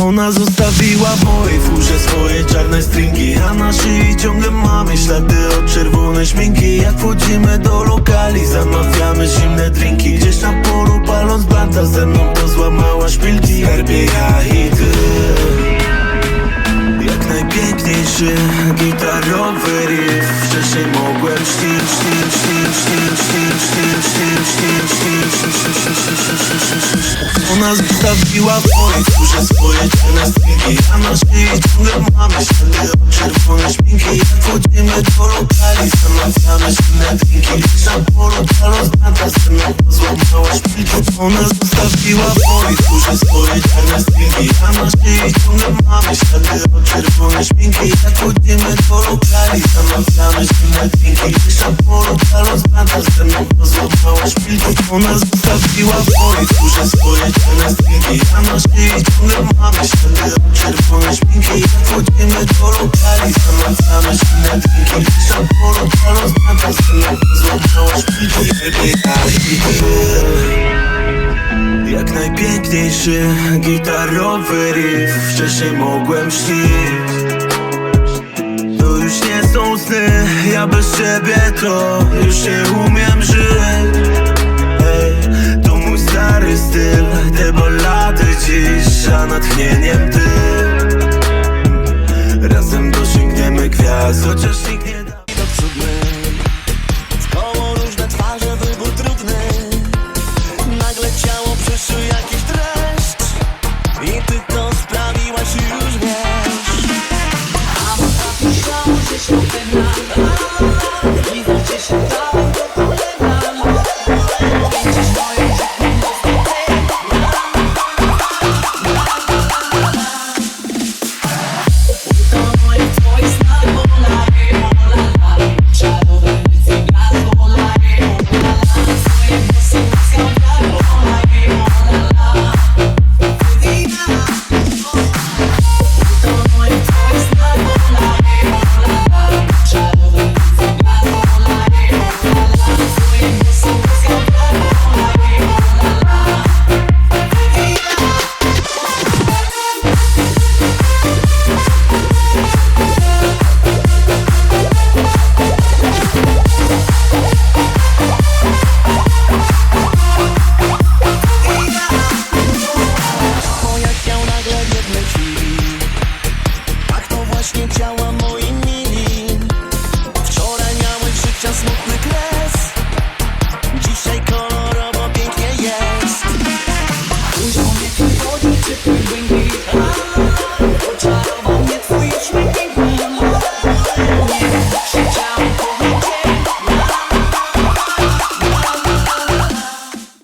Ona zostawiła w mojej furze swoje czarne stringi. A na szyi ciągle mamy ślady od czerwonej szminki. Jak wchodzimy do lokali, zamawiamy zimne drinki. Gdzieś na polu paląc blanta ze mną to złamała szpilki. Skarbie ja i ty. Jak najpiękniejszy gitarowy riff. Wcześniej mogłem śnić, Ona zostawiła pole, słyszę swoje cielne stringi A na szyi ciągle mamy ślady od czerwone szminki Jak chodzimy do lokali, zamawiamy silne drinki. Lisa polo, ta rozbrata, scena pozłamała szpilki Ona zostawiła pole, słyszę swoje cielne stringi A na szyi ciągle mamy ślady od czerwone szminki Jak chodzimy do lokali, zamawiamy silne drinki. Lisa polo, ta rozbrata, scena pozłamała szpilki Ona zostawiła pole, słyszę swoje czarne stringi A na szyi ciągle mamy ślady od czerwonej szminki Jak wchodzimy do lokali, drinki Gdzieś na polu paląc brata ze mną to złamała szpilki jak najpiękniejszy gitarowy riff. Wcześniej mogłem śnić. To już nie są sny Ja bez ciebie to już nie umiem żyć Chociaż nikt nie da naprzód my W koło różne twarze, wybór trudny. Nagle ciało przeszył jakiś dreszcz. I ty to sprawiłaś już wiesz. Myślałam, że się pewna